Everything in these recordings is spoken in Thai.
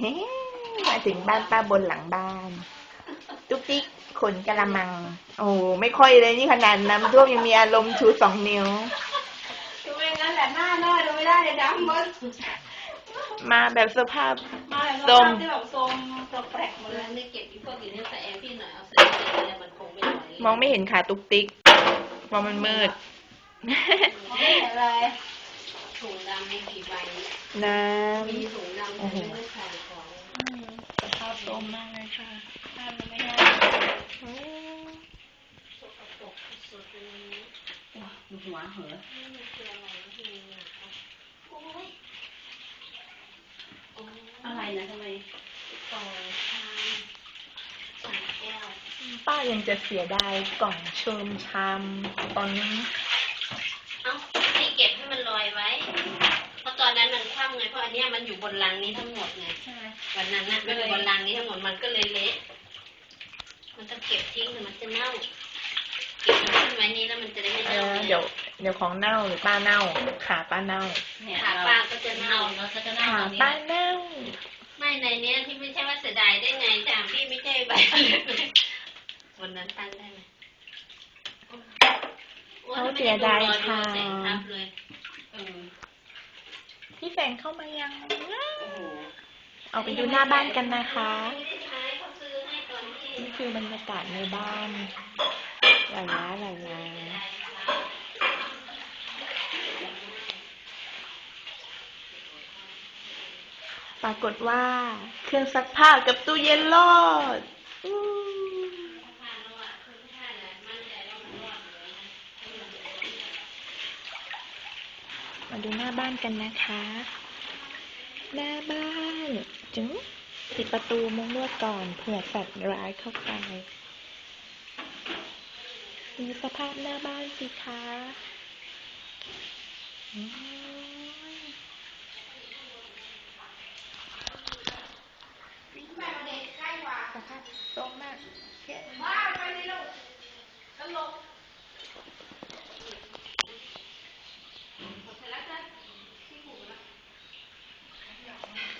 เฮ้มาถึงบ้านป้าบนหลังบ้านตุ๊กติ๊กขนกะละมัง โอ้ไม่ค่อยเลยนี่ขนาดน้ำท่วมยังมีอารมณ์ชูสองนิ้วดูเองนั่นแหละหน้าน้อยดูไม่ได้เลยดำหมดมาแบบสภาพมาเลยส้มที่แบบส้มตัวแปลกหมดเอเลอยไม่เก็บอีพวกอยู่ในใส่แอร์พี่หน่อยเอาใส่ในเนี่ยมันคงไม่ไหวมองไม่เห็นขาตุ๊กติ๊กมองมันมืดมองไม่เห็นเลยถุงดำมีกี่ใบน้มีถุงดำแต่ไม่ได้ใส่ของำสภาพส้มมากเลยค่ะ หน้ามันไม่ได้ อืม สกปรกสุดๆเลย ดู หัวเหอะนี่มันคืออะไรที่มีหนักอะโอ้ยโอ้ยอะไรนะทำไมกล่องชามสามแก้วป้ายังจะเสียดายกล่องเชิมชามตอนนี้ เอ้าให้เก็บให้มันลอยไว้ เพราะตอนนั้นมันคว่ำไงเพราะอันเนี้ยมันอยู่บนลังนี้ทั้งหมดไงใช่ไหมวันนั้นน่ะมันอยู่บนลังนี้ทั้งหมดมันก็เลยเละมันต้องเก็บทิ้งหรือมันจะเน่าเก็บมันขึ้นไว้นี่แล้วมันจะได้ไม่เอเน่าอไงเดี๋ยวเดี๋ยวของเน่าหรือป้าเน่า ขาป้าเน่าเนี่ยขาป้าก็จะเน่าเราก็จะเน่าขาตรงนี้ป้าเน่า ไม่ในเนี้ยที่ไม่ใช่ว่าเสียดายได้ไงจามพี่ไม่ใช่ใบวันนั้นตั้งได้ไหมเขาเสียดายค่ะโอ้ยทำไมดูรอดูแสงทับเลยเออพี่แสงเข้ามายังโอ้โหออกไปดูหน้าบ้านกันนะคะไม่ได้ใช้เขาซื้อให้ตอนที่นี่คือบรรยากาศในบ้าน หลายล้าหลายล้าปรากฏว่า เครื่องซักผ้ากับตู้เย็นรอดมมาดูหน้าบ้านกันนะคะ หน้าบ้านจึงปิดประตูมุ้งลวดก่อนเผื่อสัตว์ร้ายเข้าไป ดูสภาพหน้าบ้านสิคะอืมสภาพส้มมาก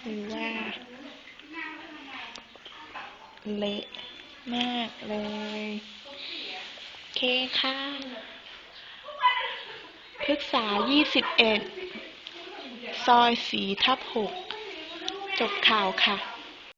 คือว่า เละมากเลย เคค่ะพฤกษายี่สิบเอ็ดซอยสีทับหก จบข่าวค่ะ